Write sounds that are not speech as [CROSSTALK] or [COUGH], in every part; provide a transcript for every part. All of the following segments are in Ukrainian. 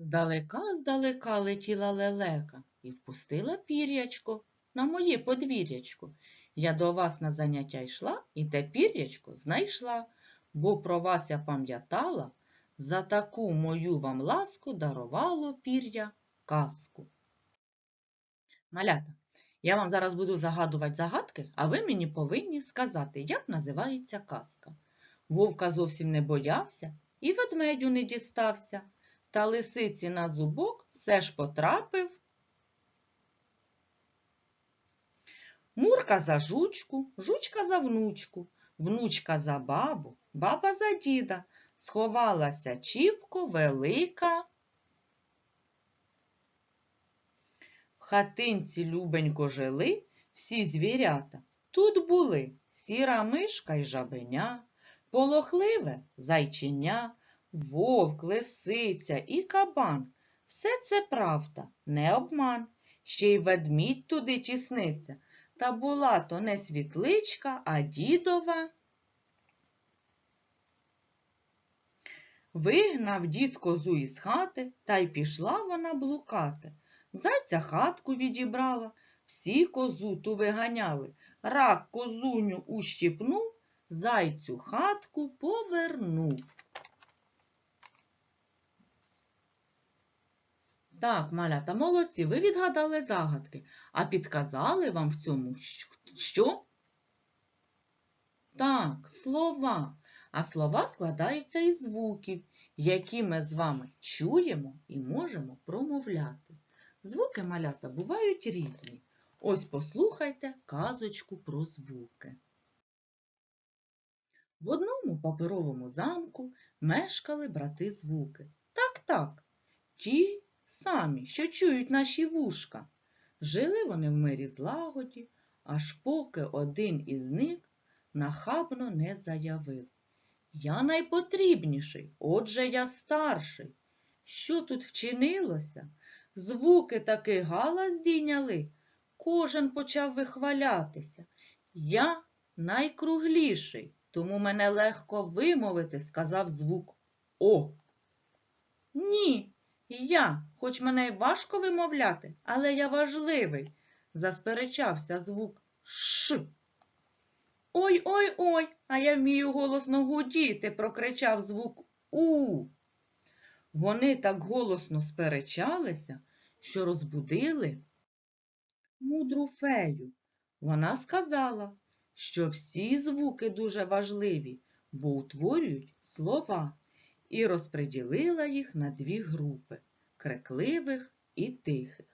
Здалека, здалека летіла лелека і впустила пір'ячко на моє подвір'ячко. Я до вас на заняття йшла і те пір'ячко знайшла, бо про вас я пам'ятала, за таку мою вам ласку дарувало пір'я казку. Малята, я вам зараз буду загадувати загадки, а ви мені повинні сказати, як називається казка. Вовка зовсім не боявся і ведмедю не дістався, та лисиці на зубок все ж потрапив. Мурка за жучку, жучка за внучку, внучка за бабу, баба за діда, сховалася чіпко велика. В хатинці любенько жили всі звірята. Тут були сіра мишка й жабеня, полохливе зайченя, вовк, лисиця і кабан. Все це правда, не обман. Ще й ведмідь туди тісниться. Та була то не світличка, а дідова. Вигнав дід козу із хати, та й пішла вона блукати. Зайця хатку відібрала, всі козу ту виганяли. Рак козуню ущипнув, зайцю хатку повернув. Так, малята, молодці, ви відгадали загадки, а підказали вам в цьому що? Так, слова. А слова складаються із звуків, які ми з вами чуємо і можемо промовляти. Звуки малята бувають різні. Ось послухайте казочку про звуки. В одному паперовому замку мешкали брати звуки. Так, так, ті самі, що чують наші вушка. Жили вони в мирі злагоді, аж поки один із них нахабно не заявив. Я найпотрібніший, отже я старший. Що тут вчинилося? Звуки таки галас здійняли. Кожен почав вихвалятися. Я найкругліший, тому мене легко вимовити, сказав звук О. Ні, я, хоч мене й важко вимовляти, але я важливий, засперечався звук Ш. Ой ой ой, а я вмію голосно гудіти, прокричав звук У. Вони так голосно сперечалися, що розбудили мудру фею. Вона сказала, що всі звуки дуже важливі, бо утворюють слова, і розподілила їх на дві групи крикливих і тихих.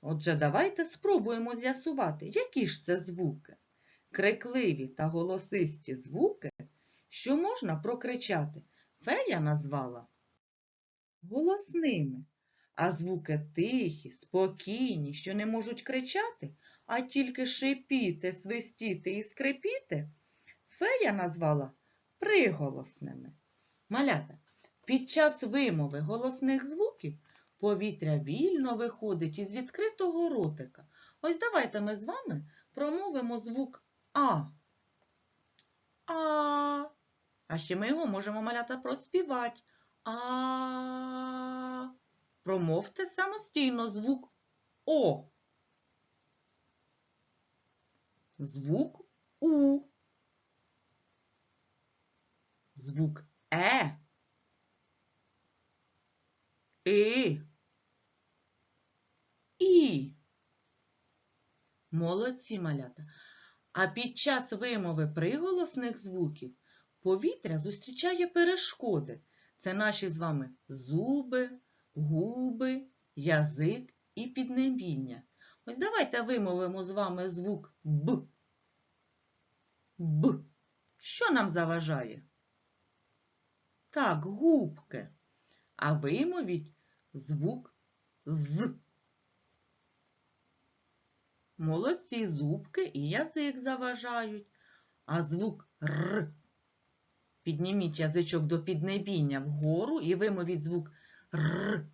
Отже, давайте спробуємо з'ясувати, які ж це звуки. Крикливі та голосисті звуки, що можна прокричати, фея назвала голосними, а звуки тихі, спокійні, що не можуть кричати, а тільки шипіти, свистіти і скрипіти, фея назвала приголосними. Малята, під час вимови голосних звуків повітря вільно виходить із відкритого ротика. Ось давайте ми з вами промовимо звук А. А. А ще ми його можемо малята проспівати. А. Промовте самостійно звук О. Звук У. Звук Е. И. І. Молодці малята. А під час вимови приголосних звуків повітря зустрічає перешкоди. Це наші з вами зуби, губи, язик і піднебіння. Ось давайте вимовимо з вами звук Б. Б. Що нам заважає? Так, губки. А вимовіть звук З. Молодці зубки і язик заважають. А звук Р. Підніміть язичок до піднебіння вгору і вимовіть звук Р.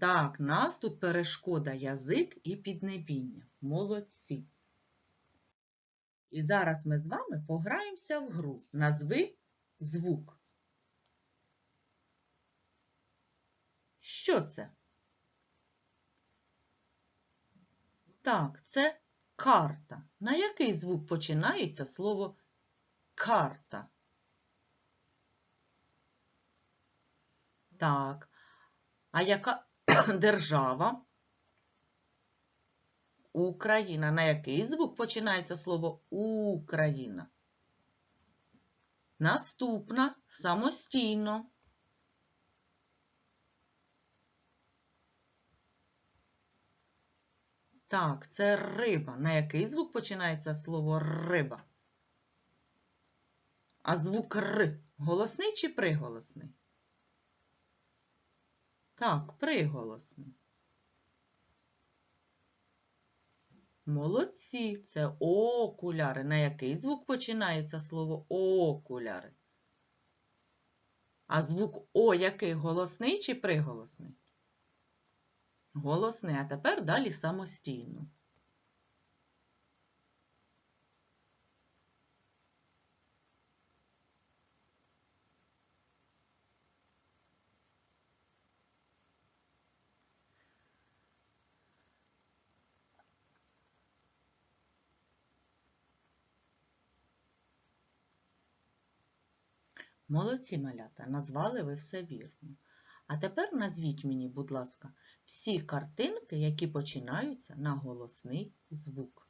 Так, нас тут перешкода язик і піднебіння. Молодці. І зараз ми з вами пограємося в гру. Назви звук. Що це? Так, це карта. На який звук починається слово карта? Так. А яка [COUGHS] держава? Україна. На який звук починається слово Україна? Наступна самостійно. Так, це риба. На який звук починається слово риба? А звук Р голосний чи приголосний? Так, приголосний. Молодці, це окуляри. На який звук починається слово окуляри? А звук О який голосний чи приголосний? Голосний, а тепер далі самостійно. Молодці малята, назвали ви все вірно. А тепер назвіть мені, будь ласка, всі картинки, які починаються на голосний звук.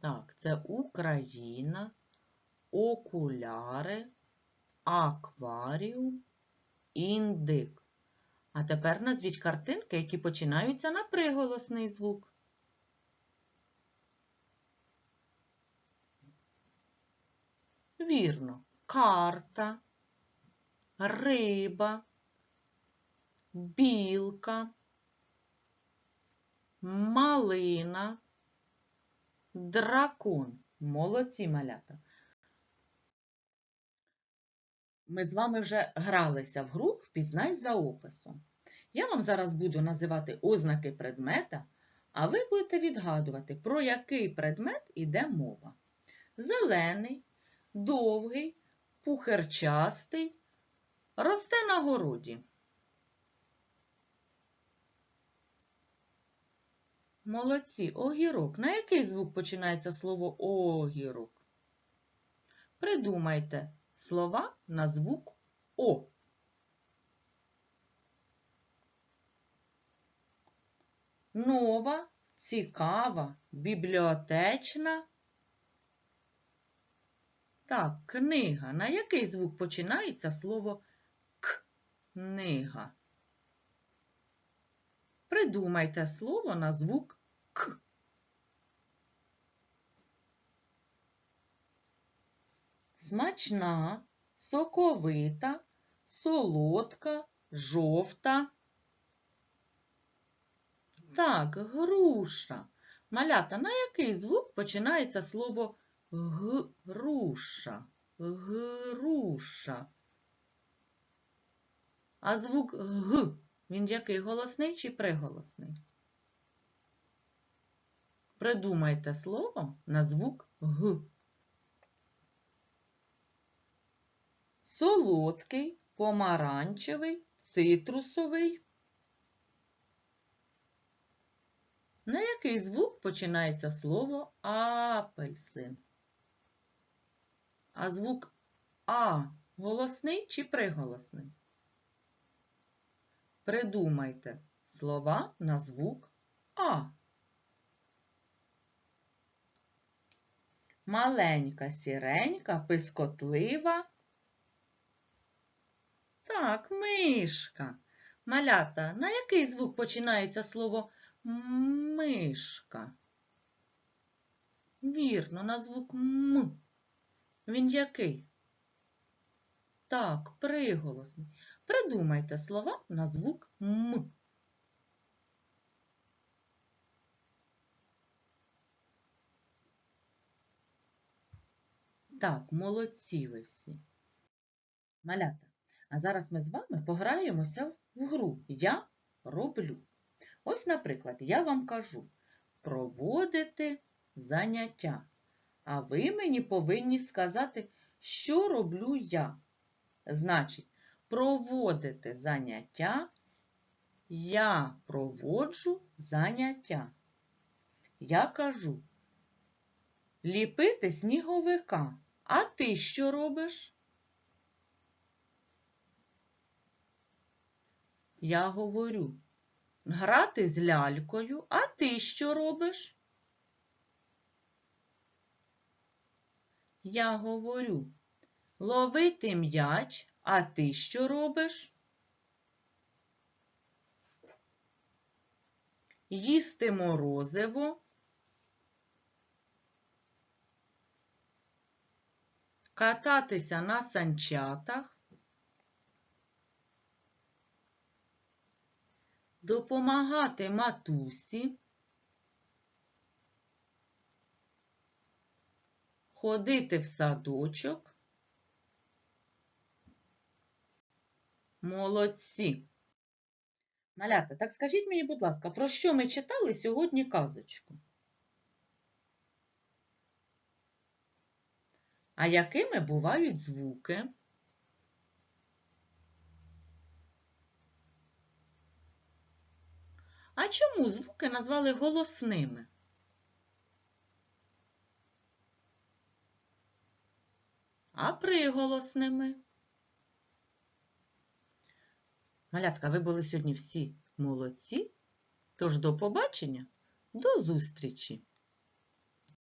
Так, це Україна, окуляри, акваріум, індик. А тепер назвіть картинки, які починаються на приголосний звук. Вірно, карта, риба, білка, малина, дракон. Молодці малята. Ми з вами вже гралися в гру Впізнай за описом. Я вам зараз буду називати ознаки предмета, а ви будете відгадувати, про який предмет іде мова. Зелений, довгий, пухерчастий, росте на городі. Молодці, огірок. На який звук починається слово огірок? Придумайте слова на звук О. Нова, цікава, бібліотечна. Так, книга. На який звук починається слово? Книга. Придумайте слово на звук К. Смачна, соковита, солодка, жовта. Так, груша. Малята, на який звук починається слово груша? Груша. А звук Г, він який голосний чи приголосний? Придумайте слово на звук Г. Солодкий, помаранчевий, цитрусовий. На який звук починається слово апельсин? А звук А голосний чи приголосний? Придумайте слова на звук А. Маленька сіренька, пискотлива. Так, мишка. Малята, на який звук починається слово мишка? Вірно, на звук М. Він який? Так, приголосний. Придумайте слова на звук М. Так, молодці ви всі. Малята, а зараз ми з вами пограємося в гру Я роблю. Ось, наприклад, я вам кажу проводити заняття. А ви мені повинні сказати, що роблю я? Значить, проводити заняття. Я проводжу заняття. Я кажу ліпити сніговика. А ти що робиш? Я говорю грати з лялькою, а ти що робиш? Я говорю ловити м'яч, а ти що робиш? Їсти морозиво. Кататися на санчатах. Допомагати матусі. Ходити в садочок. Молодці. Малята, так скажіть мені, будь ласка, про що ми читали сьогодні казочку? А якими бувають звуки? А чому звуки назвали голосними? А приголосними? Малятка, ви були сьогодні всі молодці. Тож до побачення, до зустрічі!